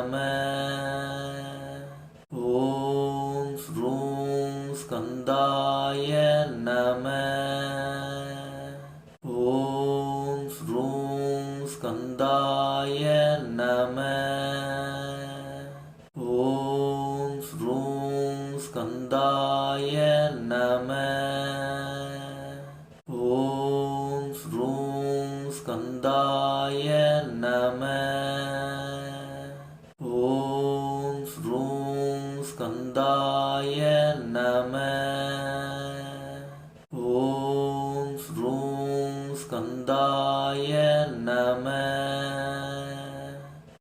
ஸ்கந்தாய நம ஓம் ஸ்ரூம் ஸ்கந்தாய நம ஓம் ஸ்ரூம் ஸ்கந்தாய நம ஓம் ஸ்ரூம் ஸ்கந்தாய நம ஓம் ஸ்ரூம் ஸ்கந்தாய நம ஸ்கந்தாய நம.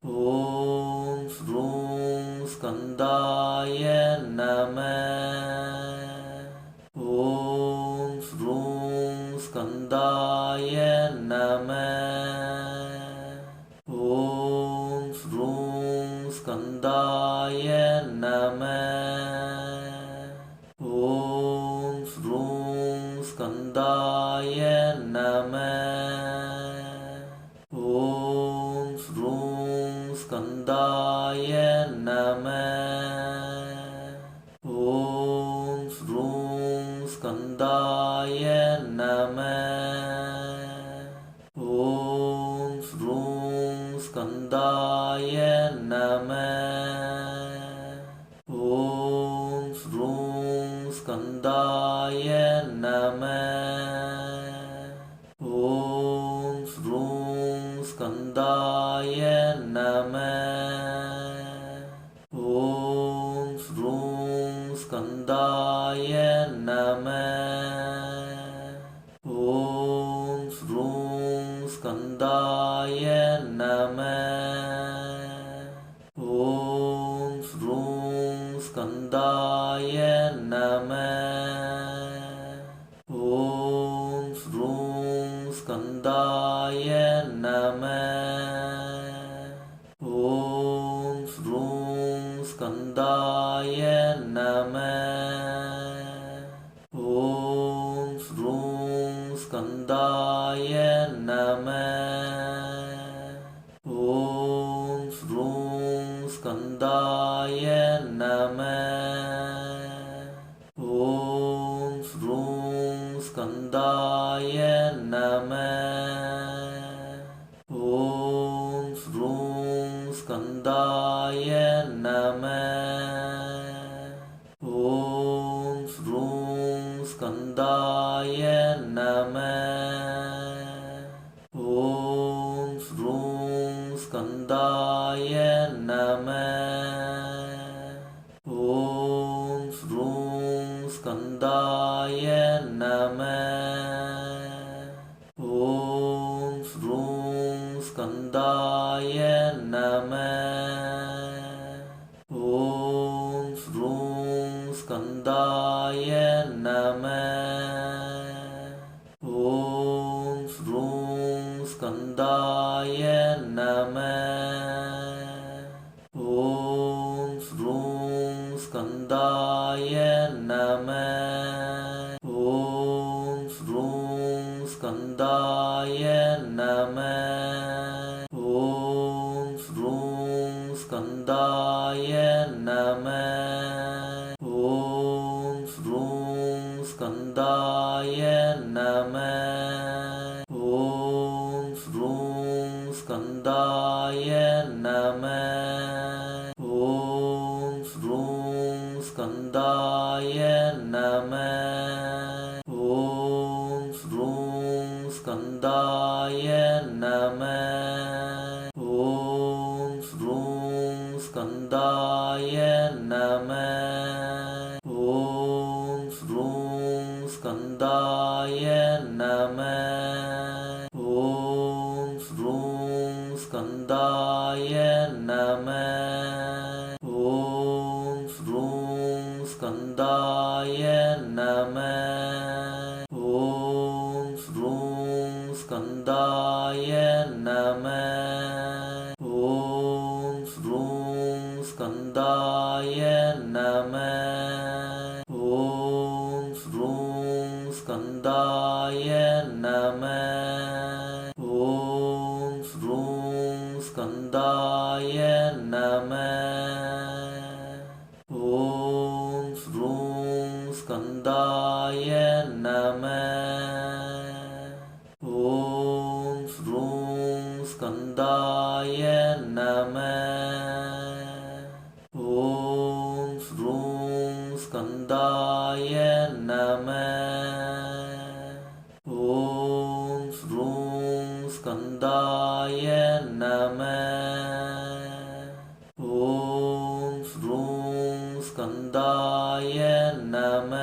ஓம் ஸ்ரூம் ஸ்கந்தாய நம. ஓம் ஸ்ரூம் ஸ்கந்தாய நம. ஓம் ஸ்ரூம் ஸ்கந்தாய நம. ॐ स्कन्दाय नमः ॐ ॐ स्कन्दाय नमः ॐ ॐ स्कन्दाय नमः ॐ ॐ स्कन्दाय நம ஓம் ஸ்ரூம் ஸ்கந்தாய நம ஓம் ஸ்ரூம் ஸ்கந்தாய நம ஓம் ஸ்ரூம் ஸ்கந்தாய நம ஸ்கந்தாய நம. ஓம் ஸ்ரூம் ஸ்கந்தாய நம. ஓம் ஸ்ரூம் ஸ்கந்தாய நம. ஓம் ஸ்ரூம் ஸ்கந்தாய நம. ॐ स्कन्दाय नमः ஸ்கந்தாய நம. ஓம் ஸ்ரூம் ஸ்கந்தாய நம. ஓம் ஸ்ரூம் ஸ்கந்தாய நம. ஓம் ஸ்ரூம் ஸ்கந்தாய நம. ஸ்கந்தாய நம. ஓம் ஸ்ரூம் ஸ்கந்தாய நம. ஓம் ஸ்ரூம் ஸ்கந்தாய நம. ஓம் ஸ்ரூம் ஸ்கந்தாய நம. நம ஓம் ஸ்ரூம் ஸ்கந்தாய நம ஓம் ஸ்ரூம் ஸ்கந்தாய நம ஓம் ஸ்ரூம் ஸ்கந்தாய நம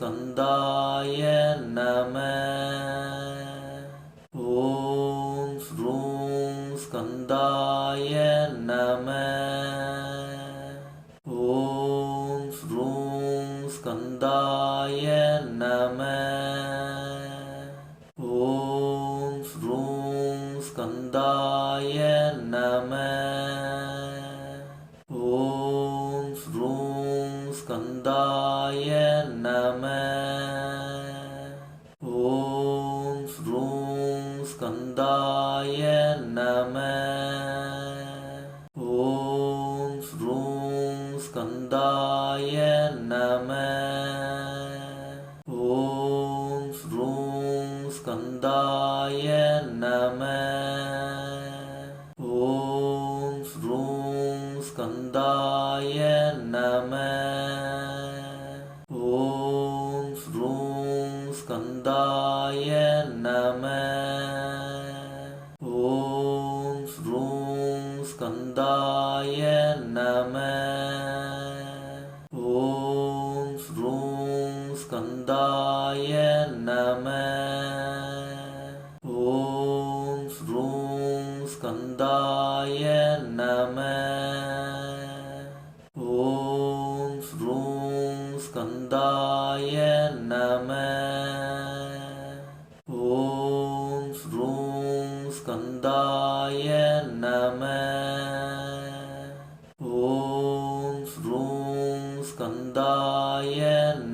ஸ்கந்தாய நம. ஓம் ஸ்ரூம் ஸ்கந்தாய நம. ஓம் ஸ்ரூம் ஸ்கந்தாய நம. ஓம் ஸ்ரூம் ஸ்கந்தாய நம. ஸ்கந்தாய நம. ஓம் ஸ்ரூம் ஸ்கந்தாய நம. ஓம் ஸ்ரூம் ஸ்கந்தாய நம. ஓம் ஸ்ரூம் ஸ்கந்தாய நம. நம ஓம் ஸ்ரூம் ஸ்கந்தாய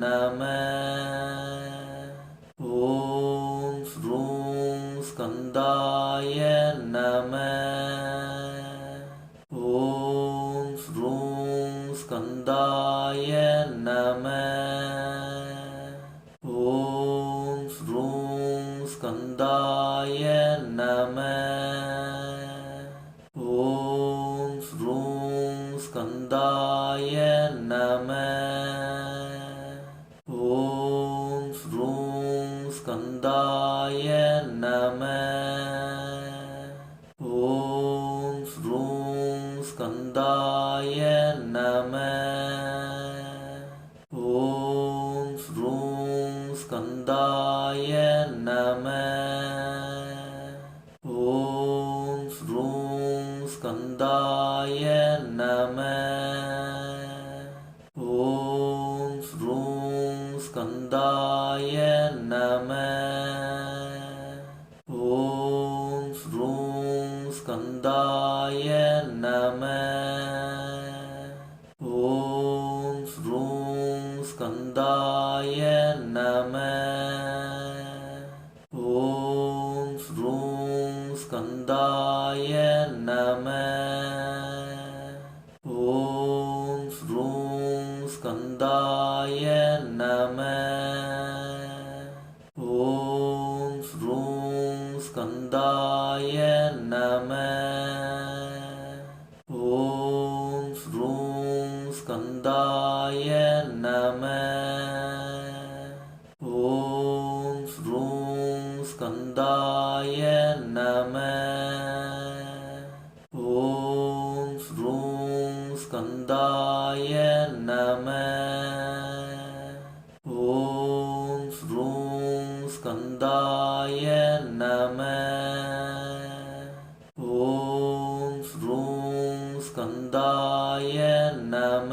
நம ஓம் ஸ்ரூம் ஸ்கந்தாய நம ஓம் ஸ்ரூம் ஸ்கந்தாய நம ஓம் ஸ்ரூம் ஸ்கந்தாய ஸ்கந்தாய நம. ஓம் ஸ்ரூம் ஸ்கந்தாய நம. ஓம் ஸ்ரூம் ஸ்கந்தாய நம. ஓம் ஸ்ரூம் ஸ்கந்தாய நம. गोविन्दाय नमः ॐ श्रूं स्कन्दाय नमः ॐ श्रूं स्कन्दाय नमः ॐ श्रूं स्कन्दाय நம. ஓம் ஸ்ரூம் ஸ்கந்தாய நம. ஓம் ஸ்ரூம் ஸ்கந்தாய நம. ஓம் ஸ்ரூம் ஸ்கந்தாய நம.